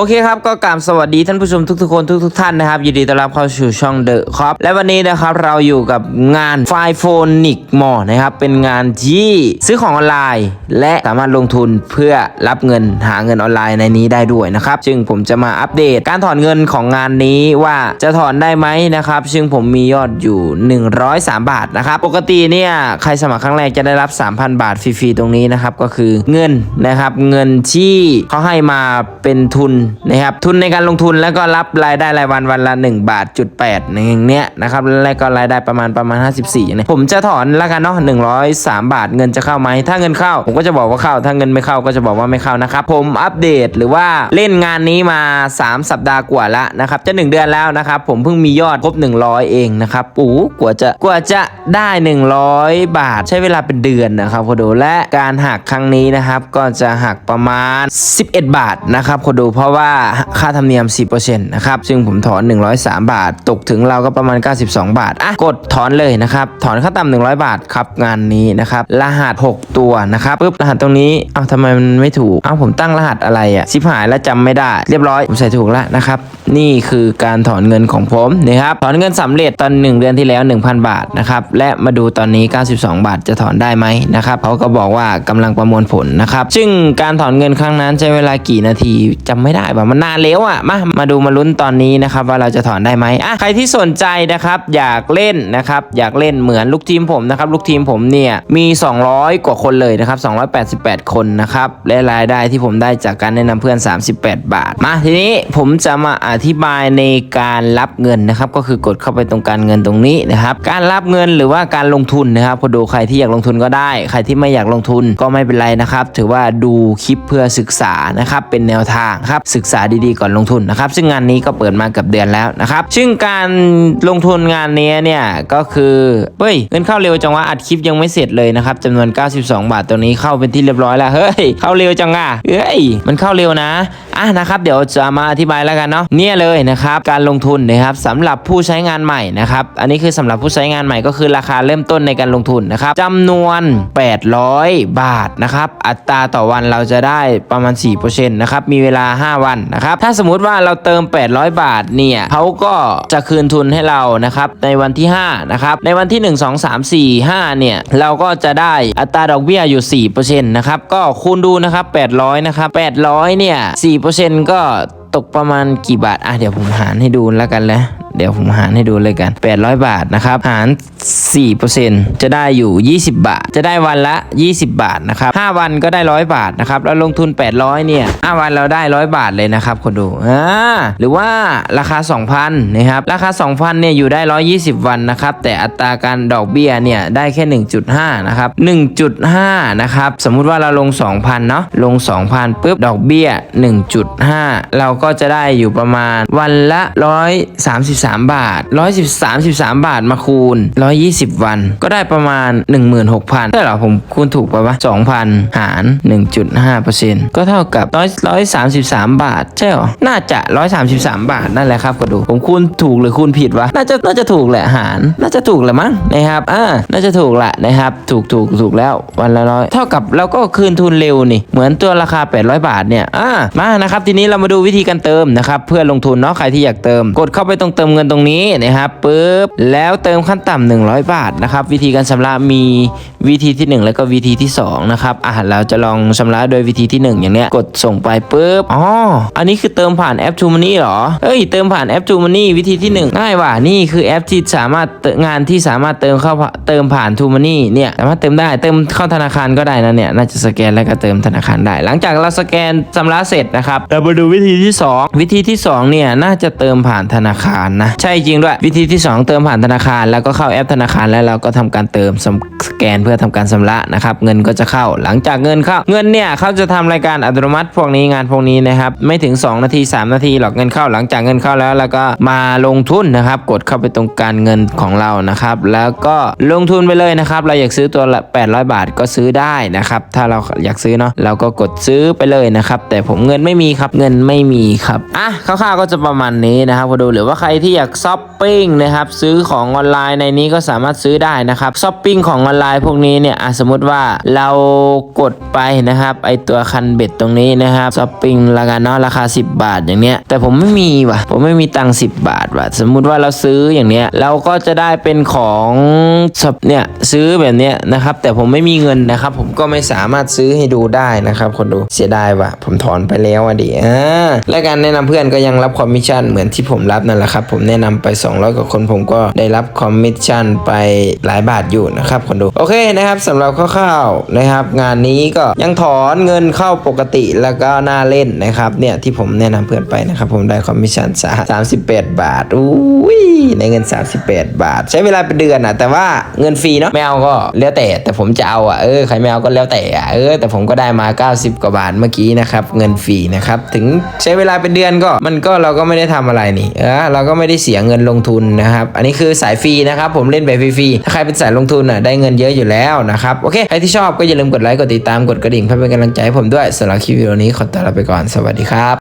โอเคครับก็กราบสวัสดีท่านผู้ชมทุกๆคนทุกๆท่านนะครับยินดีต้อนรับเข้าสู่ช่องเดอะครับและวันนี้นะครับเราอยู่กับงานไฟโฟนิกมอนะครับเป็นงานที่ซื้อของออนไลน์ และสามารถลงทุนเพื่อรับเงินหาเงินออนไลน์ในนี้ได้ด้วยนะครับซึ่งผมจะมาอัปเดตการถอนเงินของงานนี้ว่าจะถอนได้ไหมนะครับซึ่งผมมียอดอยู่ 103 บาทนะครับปกติเนี่ยใครสมัครครั้งแรกจะได้รับ 3,000 บาทฟรีๆตรงนี้นะครับก็คือเงินนะครับเงินที่เขาให้มาเป็นทุนนะครับทุนในการลงทุนแล้วก็รับรายได้รายวันวันละ1บาทจุดแปดอย่างเนี้ยนะครับแล้วก็รายได้ประมาณประมาณ 54อย่างเนี้ยผมจะถอนแล้วกันเนาะ103 บาทเงินจะเข้าไหมถ้าเงินเข้า ผมก็จะบอกว่าเข้า ถ้าเงินไม่เข้าก็จะบอกว่าไม่เข้านะครับผมอัปเดตหรือว่าเล่นงานนี้มา 3 สัปดาห์กว่าละนะครับจะ 1 เดือนแล้วนะครับผมเพิ่งมียอดครบ 100 เองนะครับปูกว่าจะกว่าจะได้ 100 บาทใช้เวลาเป็นเดือนนะครับคนดูและการหักครั้งนี้นะครับก็จะหักประมาณ 11 บาทนะครับคนดูเพราะว่าค่าธรรมเนียม 10%นะครับ ซึ่งผมถอน 103 บาท ตกถึงเราก็ประมาณ 92 บาท อะ กดถอนเลยนะครับ ถอนขั้นต่ำ100 บาทครับ งานนี้นะครับ รหัส 6 ตัวนะครับปุ๊บ รหัสตรงนี้ เอ้าทำไมมันไม่ถูก เอ้าผมตั้งรหัสอะไรอะชิบหายแล้วจำไม่ได้ เรียบร้อย ผมใส่ถูกแล้วนะครับ นี่คือการถอนเงินของผมนะครับ ถอนเงินสำเร็จตอน 1 เดือนที่แล้ว 1,000 บาทนะครับ และมาดูตอนนี้ 92 บาทจะถอนได้ไหมนะครับเขาก็บอกว่ากำลังประมวลผลนะครับ ซึ่งการถอนเงินครั้งนั้นใช้เวลากี่นาทีจำไม่ได้ป่ะมันนานแล้วอะมามาดูมาลุ้นตอนนี้นะครับว่าเราจะถอนได้ไหมอะใครที่สนใจนะครับอยากเล่นนะครับอยากเล่นเหมือนลูกทีมผมนะครับลูกทีมผมเนี่ยมี 200 กว่าคนเลยนะครับ 288 คนนะครับและรายได้ที่ผมได้จากการแนะนำเพื่อน 38 บาทมาทีนี้ผมจะมาอธิบายในการรับเงินนะครับก็คือกดเข้าไปตรงการเงินตรงนี้นะครับการรับเงินหรือว่าการลงทุนนะครับพอดูใครที่อยากลงทุนก็ได้ ใครที่ไม่อยากลงทุนก็ไม่เป็นไรนะครับ ถือว่าดูคลิปเพื่อศึกษานะครับเป็นแนวทางครับศึกษาดีๆก่อนลงทุนนะครับ ซึ่งงานนี้ก็เปิดมากับเดือนแล้วนะครับ ซึ่งการลงทุนงานนี้เนี่ยก็คือเฮ้ยเงินเข้าเร็วจังวะอัดคลิปยังไม่เสร็จเลยนะครับจำนวน 92 บาทตัวนี้เข้าเป็นที่เรียบร้อยแล้วเฮ้ยเข้าเร็วจังอะเฮ้ยมันเข้าเร็วนะอะนะครับเดี๋ยวจะมาอธิบายแล้วกันเนาะเนี่ยเลยนะครับการลงทุนนะครับสำหรับผู้ใช้งานใหม่นะครับอันนี้คือสำหรับผู้ใช้งานใหม่ก็คือราคาเริ่มต้นในการลงทุนนะครับจำนวน 800 บาทนะครับอัตราต่อวันเราจะได้ประมาณ4%นะครับมีเวลา 5 วันนะครับถ้าสมมุติว่าเราเติม 800 บาทเนี่ยเขาก็จะคืนทุนให้เรานะครับในวันที่5นะครับในวันที่ 1 2 3 4 5เนี่ยเราก็จะได้อัตราดอกเบี้ยอยู่4%นะครับก็คูณดูนะครับ800นะครับ800เนี่ย4ก็ตกประมาณกี่บาท อะเดี๋ยวผมหารให้ดูแล้วกันนะ เดี๋ยวผมหารให้ดูเลยกัน 800 บาทนะครับ หาร 4%จะได้อยู่ 20 บาท จะได้วันละ 20 บาทนะครับ5วันก็ได้ 100 บาทนะครับแล้วลงทุน 800 เนี่ย5วันเราได้ 100 บาทเลยนะครับคนดูอ่าหรือว่าราคา 2,000นะครับราคา 2,000เนี่ยอยู่ได้ 120 วันนะครับแต่อัตราการดอกเบี้ยเนี่ยได้แค่ 1.5นะครับ1.5นะครับสมมุติว่าเราลง 2,000เนาะลง 2,000ปุ๊บดอกเบี้ย 1.5 เราก็จะได้อยู่ประมาณวันละ 133บาท133บาทมาคูณ 120 วัน ก็ได้ประมาณ 16,000ใช่หรอผมคูณถูกปะวะ2,000 หาร 1.5%ก็เท่ากับ 133 บาท ใช่หรอ น่าจะ 133 บาทนั่นแหละครับก็ดู ผมคูณถูกหรือคูณผิดวะ น่าจะน่าจะถูกแหละหาร น่าจะถูกแหละมั้งนะครับอ่าน่าจะถูกแหละนะครับ ถูกถูกถูกแล้ววันละร้อยเท่ากับเราก็คืนทุนเร็วนี่เหมือนตัวราคา 800 บาทเนี่ยอ่ามานะครับทีนี้เรามาดูวิธีการเติมนะครับเพื่อลงทุนเนาะใครที่อยากเติม กดเข้าไปตรงเติมเงินตรงนี้นะครับปุ๊บแล้วเติมขั้นต่ำ100 บาทนะครับวิธีการชำระมีวิธีที่ 1 แล้วก็วิธีที่2นะครับอะเราจะลองชำระโดยวิธีที่ 1 อย่างเนี้ยกดส่งไปปุ๊บอ๋ออันนี้คือเติมผ่านแอป True Money เหรอเอ้ยเติมผ่านแอป True Money วิธีที่1ง่ายว่ะนี่คือแอปที่สามารถเติมงานที่สามารถเติมเข้าเติมผ่าน True Money เนี่ยสามารถเติมได้เติมเข้าธนาคารก็ได้นะเนี่ยน่าจะสแกนแล้วก็เติมธนาคารได้ หลังจากเราสแกนชำระเสร็จนะครับเรามาดูวิธีที่ 2 วิธีที่2เนี่ยน่าจะเติมผ่านธนาคารนะ ใช่จริงด้วย วิธีที่ 2 เติมผ่านธนาคาร แล้วก็เข้าแอปธนาคารแล้วเราก็ทำการเติมสแกนเพื่อทำการชำระนะครับเงินก็จะเข้า หลังจากเงินเข้า เงินเนี่ยเขาจะทำรายการอัตโนมัติพวกนี้งานพวกนี้นะครับไม่ถึง 2 นาที 3 นาทีหรอกเงินเข้า หลังจากเงินเข้าแล้วแล้วก็มาลงทุนนะครับ กดเข้าไปตรงการเงินของเรานะครับ แล้วก็ลงทุนไปเลยนะครับเราอยากซื้อตัวละ800 บาทก็ซื้อได้นะครับถ้าเราอยากซื้อเนาะเราก็กดซื้อไปเลยนะครับแต่ผมเงินไม่มีครับเงินไม่มีครับอะคร่าวๆก็จะประมาณนี้นะครับพอดูหรือว่าใครที่ที่อยากช้อปปิ้งนะครับซื้อของออนไลน์ในนี้ก็สามารถซื้อได้นะครับช้อปปิ้งของออนไลน์พวกนี้เนี่ยสมมติว่าเรากดไปนะครับไอตัวคันเบ็ดตรงนี้นะครับช้อปปิ้งราคาเนาะราคา 10 บาทอย่างเนี้ยแต่ผมไม่มีว่ะผมไม่มีตังค์10บาทว่ะสมมุติว่าเราซื้ออย่างเนี้ยเราก็จะได้เป็นของช็อปเนี่ยซื้อแบบเนี้ยนะครับแต่ผมไม่มีเงินนะครับ ผมก็ไม่สามารถซื้อให้ดูได้นะครับคนดูเสียดายว่ะผมถอนไปแล้วอะดิอ่าและการแนะนำเพื่อนก็ยังรับคอมมิชชั่นเหมือนที่ผมรับนั่นแหละครับผมแนะนำไป 200 กว่าคนผมก็ได้รับคอมมิชชั่นไปหลายบาทอยู่นะครับคนดู โอเคนะครับสำหรับคร่าวๆนะครับ งานนี้ก็ยังถอนเงินเข้าปกติแล้วก็น่าเล่นนะครับเนี่ยที่ผมแนะนำเพื่อนไปนะครับ ผมได้คอมมิชชั่นสามสิบแปดบาทอุ้ยในเงิน 38 บาท ใช้เวลาเป็นเดือนอะแต่ว่าเงินฟรีเนาะไม่เอาก็แล้วแต่แต่ผมจะเอาอะเออใครไม่เอาก็แล้วแต่อะเออแต่ผมก็ได้มา 90 กว่าบาทเมื่อกี้นะครับเงินฟรีนะครับถึงใช้เวลาเป็นเดือนก็มันก็เราก็ไม่ได้ทำอะไรนี่เออเราก็ไม่ได้เสียเงินลงทุนนะครับ อันนี้คือสายฟรีนะครับ ผมเล่นแบบฟรีๆถ้าใครเป็นสายลงทุนอะได้เงินเยอะอยู่แล้วนะครับ โอเค ใครที่ชอบก็อย่าลืมกดไลค์ กดติดตาม กดกระดิ่งเพื่อเป็นกำลังใจให้ผมด้วยสำหรับคลิปวิดีโอนี้ขอตัวลาไปก่อน สวัสดีครับ